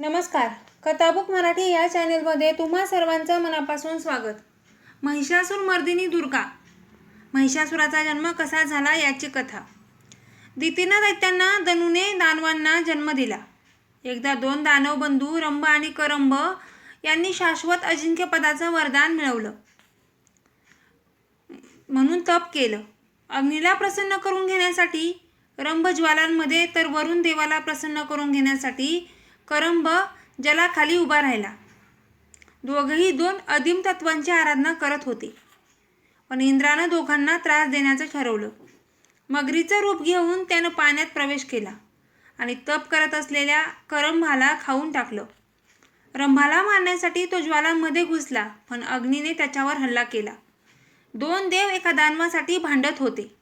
नमस्कार. कथाबुक मराठी या चॅनेलमध्ये तुम्हा सर्वांचं मनापासून स्वागत. महिषासूर मर्दिनी दुर्गा. महिषासुराचा जन्म कसा झाला याची कथा. दितीनं दैत्यांना दनुने दानवांना जन्म दिला. एकदा दोन दानव बंधू रंभ आणि करंभ यांनी शाश्वत अजिंक्यपदाचं वरदान मिळवलं. म्हणून तप केलं. अग्नीला प्रसन्न करून घेण्यासाठी रंभ ज्वालांमध्ये तर वरुण देवाला प्रसन्न करून घेण्यासाठी करंभ जलाखाली उभा राहिला. दोघंही दोन अधिम तत्वांची आराधना करत होते. पण इंद्रानं दोघांना त्रास देण्याचं ठरवलं. मगरीचं रूप घेऊन त्यानं पाण्यात प्रवेश केला आणि तप करत असलेल्या करंभाला खाऊन टाकलं. रंभाला मारण्यासाठी तो ज्वालांमध्ये घुसला पण अग्नीने त्याच्यावर हल्ला केला. दोन देव एका दानवासाठी भांडत होते.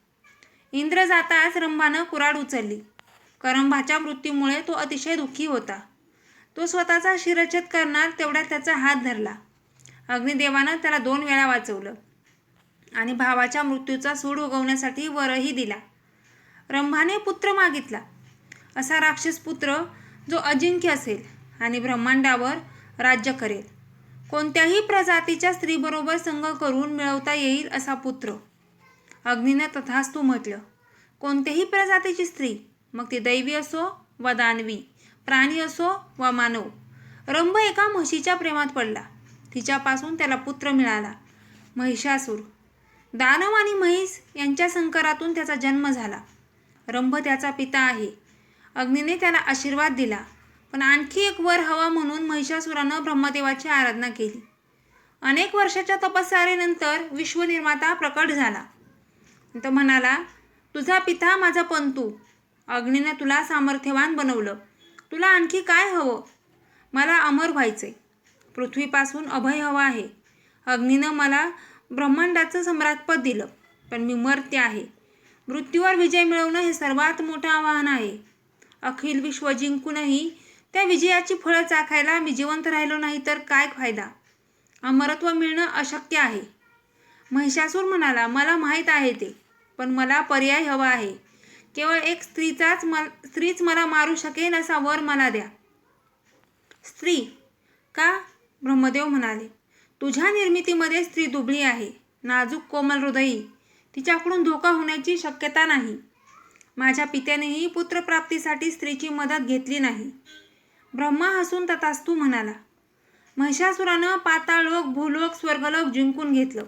इंद्र जाताच रंभानं कुराड उचलली. करंभाच्या मृत्यूमुळे तो अतिशय दुःखी होता. तो स्वतःचा शिरच्छेद करणार तेवढ्यात त्याचा हात धरला. अग्निदेवानं त्याला दोन वेळा वाचवलं आणि भावाच्या मृत्यूचा सूड उगवण्यासाठी वरही दिला. रंभाने पुत्र मागितला. असा राक्षस पुत्र जो अजिंक्य असेल आणि ब्रह्मांडावर राज्य करेल. कोणत्याही प्रजातीच्या स्त्रीबरोबर संग करून मिळवता येईल असा पुत्र. अग्नीनं तथास्तू म्हटलं कोणत्याही प्रजातीची स्त्री मग ती दैवी असो वा दानवी प्राणी असो वा मानव रंभ एका म्हशीच्या प्रेमात पडला. तिच्यापासून त्याला पुत्र मिळाला महिषासूर. दानव आणि म्हैस यांच्या संकरातून त्याचा जन्म झाला. रंभ त्याचा पिता आहे. अग्नीने त्याला आशीर्वाद दिला पण आणखी एक वर हवा म्हणून महिषासुरानं ब्रह्मदेवाची आराधना केली. अनेक वर्षाच्या तपस्यारेनंतर विश्वनिर्माता प्रकट झाला. तो म्हणाला तुझा पिता माझा पंतू. अग्नीने तुला सामर्थ्यवान बनवलं. तुला आणखी काय हवं? मला अमर व्हायचे पृथ्वीपासून अभय हवं आहे. अग्नीनं मला ब्रह्मांडाचं सम्राटपद दिलं पण मी मरते आहे. मृत्यूवर विजय मिळवणं हे सर्वात मोठं आव्हान आहे. अखिल विश्व जिंकूनही त्या विजयाची फळं चाखायला मी जिवंत राहिलो नाही तर काय फायदा? अमरत्व मिळणं अशक्य आहे. महिषासूर म्हणाला मला माहीत आहे ते पण मला पर्याय हवा आहे. केवळ एक स्त्रीचाच मल स्त्रीच मला मारू शकेल असा वर मला द्या. स्त्री का? ब्रह्मदेव म्हणाले तुझ्या निर्मितीमध्ये स्त्री दुबळी आहे नाजूक कोमल हृदयी तिच्याकडून धोका होण्याची शक्यता नाही. माझ्या पित्यानेही पुत्रप्राप्तीसाठी स्त्रीची मदत घेतली नाही. ब्रह्मा हसून तथास्तू म्हणाला महिषासुरानं पाताळलोक भूलोक स्वर्गलोक जिंकून घेतलं.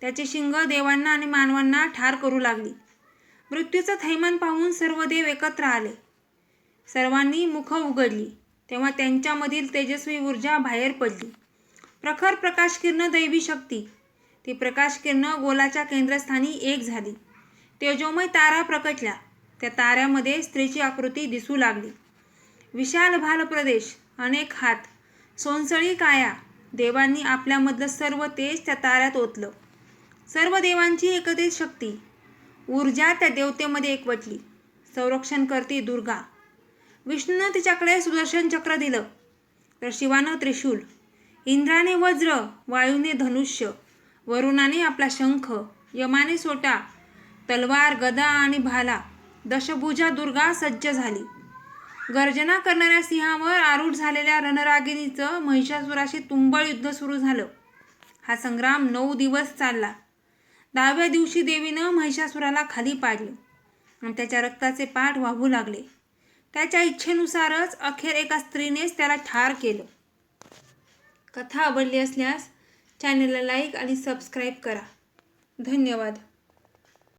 त्याची शिंग देवांना आणि मानवांना ठार करू लागली. मृत्यूचं थैमान पाहून सर्व देव एकत्र आले. सर्वांनी मुख उघडली. तेव्हा त्यांच्यामधील तेजस्वी ऊर्जा बाहेर पडली. प्रखर प्रकाश किरण दैवी शक्ती. ती प्रकाश किरण गोलाच्या केंद्रस्थानी एक झाली. तेजोमय तारा प्रकटल्या. त्या ताऱ्यामध्ये स्त्रीची आकृती दिसू लागली. विशाल भाल प्रदेश अनेक हात सोनसळी काया देवांनी आपल्यामधलं सर्व तेज त्या ताऱ्यात ओतलं. सर्व देवांची एकत्रित शक्ती. ऊर्जा त्या देवतेमध्ये एकवटली संरक्षण करते दुर्गा. विष्णूनं तिच्याकडे सुदर्शन चक्र दिलं. तर शिवानं त्रिशूल. इंद्राने वज्र वायूने धनुष्य वरुणाने आपला शंख यमाने सोटा तलवार गदा आणि भाला. दशभुजा दुर्गा सज्ज झाली. गर्जना करणाऱ्या सिंहावर आरूढ झालेल्या रणरागिणीचं महिषासुराशी तुंबळ युद्ध सुरू झालं. हा संग्राम नऊ दिवस चालला. दहाव्या दिवशी देवीनं महिषासुराला खाली पाडलं आणि त्याच्या रक्ताचे पाठ वाहू लागले. त्याच्या इच्छेनुसारच अखेर एका स्त्रीनेच त्याला ठार केलं. कथा आवडली असल्यास चॅनलला लाईक आणि सबस्क्राईब करा. धन्यवाद.